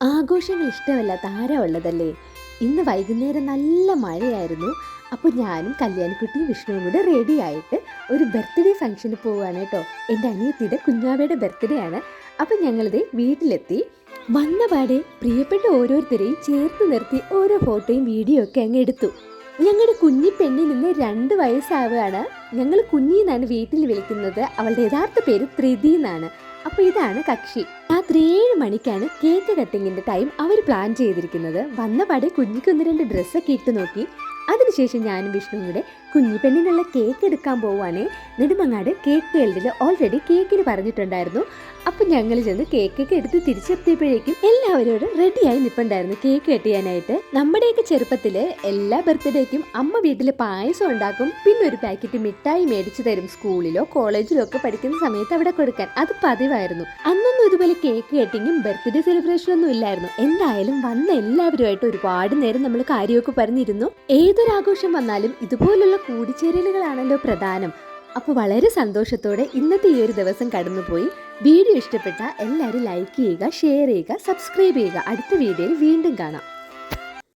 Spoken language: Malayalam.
ആഘോഷങ്ങൾ ഇഷ്ടമല്ലാത്ത ആരാ ഉള്ളതല്ലേ ഇന്ന് വൈകുന്നേരം നല്ല മഴയായിരുന്നു. അപ്പോൾ ഞാനും കല്യാണിക്കുട്ടിയും വിഷ്ണുവും കൂടെ റെഡി ആയിട്ട് ഒരു ബർത്ത്ഡേ ഫംഗ്ഷന് പോവുകയാണ് കേട്ടോ. എന്റെ അനിയത്തിയുടെ കുഞ്ഞാവയുടെ ബർത്ത്ഡേ ആണ്. അപ്പം ഞങ്ങളിത് വീട്ടിലെത്തി. വന്ന പാടെ പ്രിയപ്പെട്ട ഓരോരുത്തരെയും ചേർത്ത് നിർത്തി ഓരോ ഫോട്ടോയും വീഡിയോ ഒക്കെ അങ്ങ് എടുത്തു. ഞങ്ങളുടെ കുഞ്ഞി പെണ്ണിൽ നിന്ന് രണ്ട് വയസ്സാവുകയാണ്. ഞങ്ങൾ കുഞ്ഞിന്നാണ് വീട്ടിൽ വിളിക്കുന്നത്. അവളുടെ യഥാർത്ഥ പേര് ത്രിതി എന്നാണ്. അപ്പോൾ ഇതാണ് കക്ഷി. രാത്രി ഏഴ് മണിക്കാണ് കേക്ക് കട്ടിങ്ങിന്റെ ടൈം അവർ പ്ലാൻ ചെയ്തിരിക്കുന്നത്. വന്നപാടെ കുഞ്ഞിക്കൊന്ന് രണ്ട് ഡ്രസ്സൊക്കെ ഇട്ട് നോക്കി. അതിനുശേഷം ഞാനും വിഷ്ണുവും കൂടെ കുഞ്ഞി പെണ്ണിനുള്ള കേക്ക് എടുക്കാൻ പോവാനേ നെടുമങ്ങാട് കേക്ക് വേൾഡിൽ ഓൾറെഡി കേക്കിന് പറഞ്ഞിട്ടുണ്ടായിരുന്നു. അപ്പം ഞങ്ങൾ ചെന്ന് കേക്കൊക്കെ എടുത്ത് തിരിച്ചെത്തിയപ്പോഴേക്കും എല്ലാവരോടും റെഡിയായി നിപ്പുണ്ടായിരുന്നു കേക്ക് കെട്ടിയാനായിട്ട് നമ്മുടെയൊക്കെ ചെറുപ്പത്തിൽ എല്ലാ ബർത്ത്ഡേക്കും അമ്മ വീട്ടിൽ പായസം ഉണ്ടാക്കും. പിന്നെ ഒരു പാക്കറ്റ് മിഠായി മേടിച്ചു തരും സ്കൂളിലോ കോളേജിലോ ഒക്കെ പഠിക്കുന്ന സമയത്ത് അവിടെ കൊടുക്കാൻ. അത് പതിവായിരുന്നു. അന്നൊന്നും ഇതുപോലെ കേക്ക് കട്ടിങ്ങും ബർത്ത്ഡേ സെലിബ്രേഷനും ഒന്നും ഇല്ലായിരുന്നു. എന്തായാലും വന്ന എല്ലാവരുമായിട്ട് ഒരുപാട് നേരം നമ്മൾ കാര്യമൊക്കെ പറഞ്ഞിരുന്നു. ഏതൊരാഘോഷം വന്നാലും ഇതുപോലുള്ള കൂടിച്ചേരലുകളാണല്ലോ പ്രധാനം. അപ്പോൾ വളരെ സന്തോഷത്തോടെ ഇന്നത്തെ ഈ ഒരു ദിവസം കടന്നുപോയി. വീഡിയോ ഇഷ്ടപ്പെട്ട എല്ലാവരും ലൈക്ക് ചെയ്യുക ഷെയർ ചെയ്യുക സബ്സ്ക്രൈബ് ചെയ്യുക. അടുത്ത വീഡിയോയിൽ വീണ്ടും കാണാം.